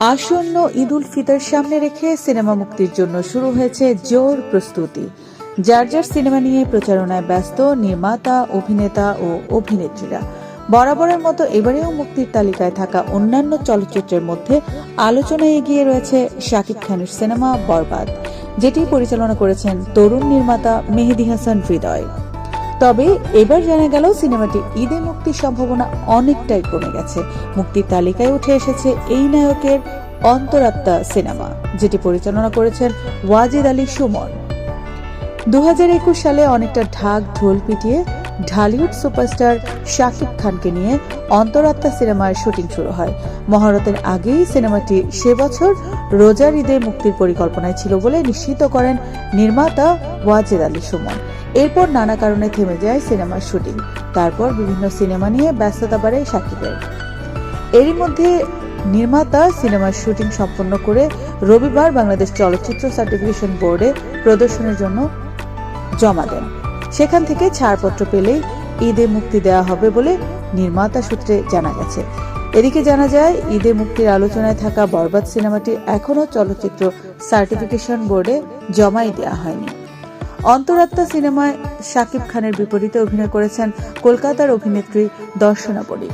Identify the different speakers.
Speaker 1: আসন্ন ঈদ উল ফিতর সামনে রেখে সিনেমা মুক্তির জন্য শুরু হয়েছে জোর প্রস্তুতি। যার যার সিনেমা নিয়ে প্রচারণায় ব্যস্ত নির্মাতা, অভিনেতা ও অভিনেত্রীরা। বরাবরের মতো এবারেও মুক্তির তালিকায় থাকা অন্যান্য চলচ্চিত্রের মধ্যে আলোচনায় এগিয়ে রয়েছে শাকিব খানের সিনেমা বরবাদ, যেটি পরিচালনা করেছেন তরুণ নির্মাতা মেহেদি হাসান হৃদয়। তবে এবার জানা গেল সিনেমাটি ঈদে মুক্তির সম্ভাবনা অনেকটাই কমে গেছে। মুক্তির তালিকায় উঠে এসেছে এই নায়কের অন্তরাত্মা সিনেমা, যেটি পরিচালনা করেছেন ওয়াজিদ আলী সুমন। দুহাজার একুশ সালে অনেকটা ঢাক ঢোল পিটিয়ে ঢালিউড সুপারস্টার শাকিব খানকে নিয়ে অন্তরাত্মা সিনেমার শুটিং শুরু হয়। মহারতের আগেই সিনেমাটি সে বছর রোজার ঈদে মুক্তির পরিকল্পনায় ছিল বলে নিশ্চিত করেন নির্মাতা ওয়াজেদ আলী সুমন। এরপর নানা কারণে থেমে যায় সিনেমার শুটিং। তারপর বিভিন্ন সিনেমা নিয়ে ব্যস্ততা বাড়ে শাকিবের এরই মধ্যে নির্মাতা সিনেমার শুটিং সম্পন্ন করে রবিবার বাংলাদেশ চলচ্চিত্র সার্টিফিকেশন বোর্ডে প্রদর্শনের জন্য জমা দেন। সেখান থেকে ছাড়পত্র পেলেই ঈদে মুক্তি দেওয়া হবে বলে নির্মাতা সূত্রে জানা গেছে। এদিকে জানা যায়, ঈদে মুক্তির আলোচনায় থাকা বরবাদ সিনেমাটি এখনও চলচ্চিত্র সার্টিফিকেশন বোর্ডে জমাই দেওয়া হয়নি। অন্তরাত্মা সিনেমায় শাকিব খানের বিপরীতে অভিনয় করেছেন কলকাতার অভিনেত্রী দর্শনা পরী